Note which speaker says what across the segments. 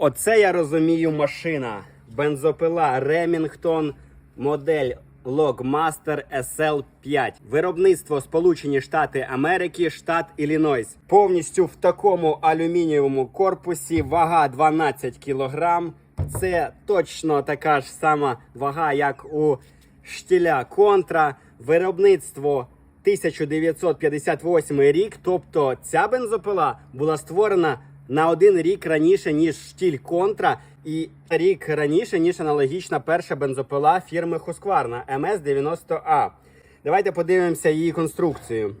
Speaker 1: Оце я розумію машина. Бензопила Remington модель Logmaster SL5. Виробництво Сполучені Штати Америки, штат Іллінойс. Повністю в такому алюмінієвому корпусі, вага 12 кг. Це точно така ж сама вага, як у штіля Контра. Виробництво 1958 рік. Тобто ця бензопила була створена на один рік раніше, ніж штіль Контра, і рік раніше, ніж аналогічна перша бензопила фірми Husqvarna MS-90A. Давайте подивимося її конструкцію.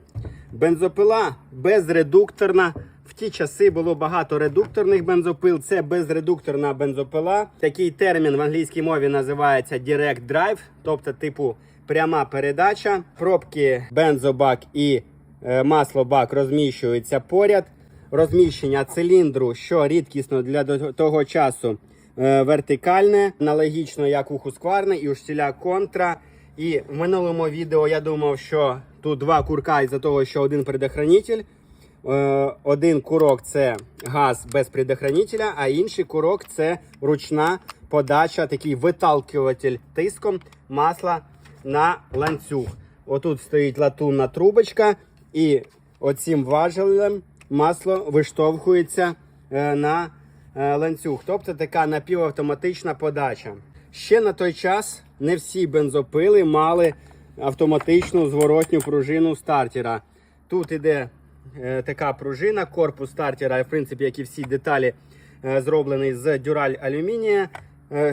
Speaker 1: Бензопила безредукторна. В ті часи було багато редукторних бензопил. Це безредукторна бензопила. Такий термін в англійській мові називається Direct Drive, тобто типу пряма передача. Пробки бензобак і е, маслобак розміщуються поряд. Розміщення циліндру, що рідкісно для того часу, е, вертикальне, аналогічно як у Husqvarna і у штіля Контра. І в минулому відео я думав, що тут два курка із-за того, що один предохранитель. Е, Один курок це газ без предохранителя, а інший курок це ручна подача, такий виталкуватель тиском масла на ланцюг. Отут стоїть латунна трубочка, і оцим важелем масло виштовхується е, на е, ланцюг. Тобто така напівавтоматична подача. Ще на той час не всі бензопили мали автоматичну зворотню пружину стартера. Тут іде е, така пружина, корпус стартера, в принципі, як і всі деталі, е, зроблений з дюраль алюмінія.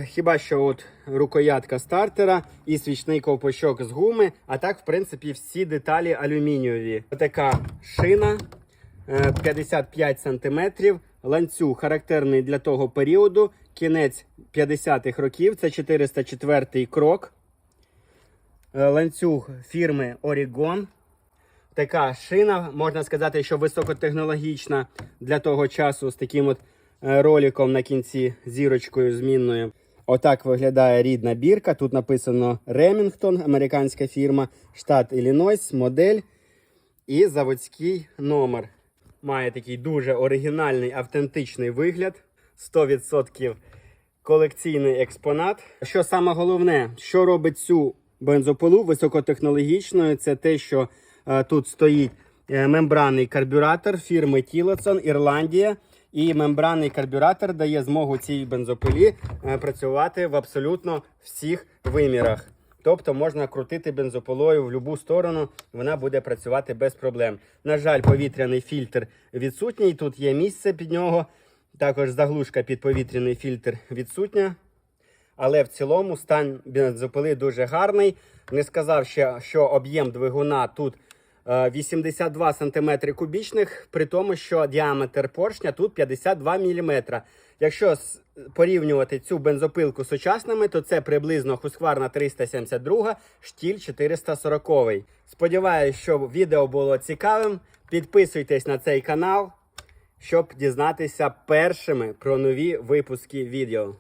Speaker 1: Хіба що от рукоятка стартера і свічний ковпачок з гуми, а так, в принципі, всі деталі алюмінієві. Така шина 55 см, ланцюг характерний для того періоду, кінець 50-х років, це 404 крок. Е, Ланцюг фірми Origон. Така шина, можна сказати, що високотехнологічна для того часу з таким от е, роликом на кінці зірочкою змінною. Отак виглядає рідна бірка. Тут написано Remington, американська фірма, штат Іллінойс, модель і заводський номер. Має такий дуже оригінальний автентичний вигляд. 100% колекційний експонат. Що саме головне, що робить цю бензопилу високотехнологічною, це те, що е, тут стоїть е, мембранний карбюратор фірми Тілосон, Ірландія. І мембранний карбюратор дає змогу цій бензопилі е, працювати в абсолютно всіх вимірах. Тобто можна крутити бензопилою в будь-яку сторону, вона буде працювати без проблем. На жаль, повітряний фільтр відсутній. Тут є місце під нього. Також заглушка під повітряний фільтр відсутня. Але в цілому стан бензопили дуже гарний. Не сказав ще, що об'єм двигуна тут 82 см кубічних, при тому, що діаметр поршня тут 52 мм. Якщо порівнювати цю бензопилку з сучасними, то це приблизно Husqvarna 372, штіль 440. Сподіваюсь, що відео було цікавим. Підписуйтесь на цей канал, щоб дізнатися першими про нові випуски відео.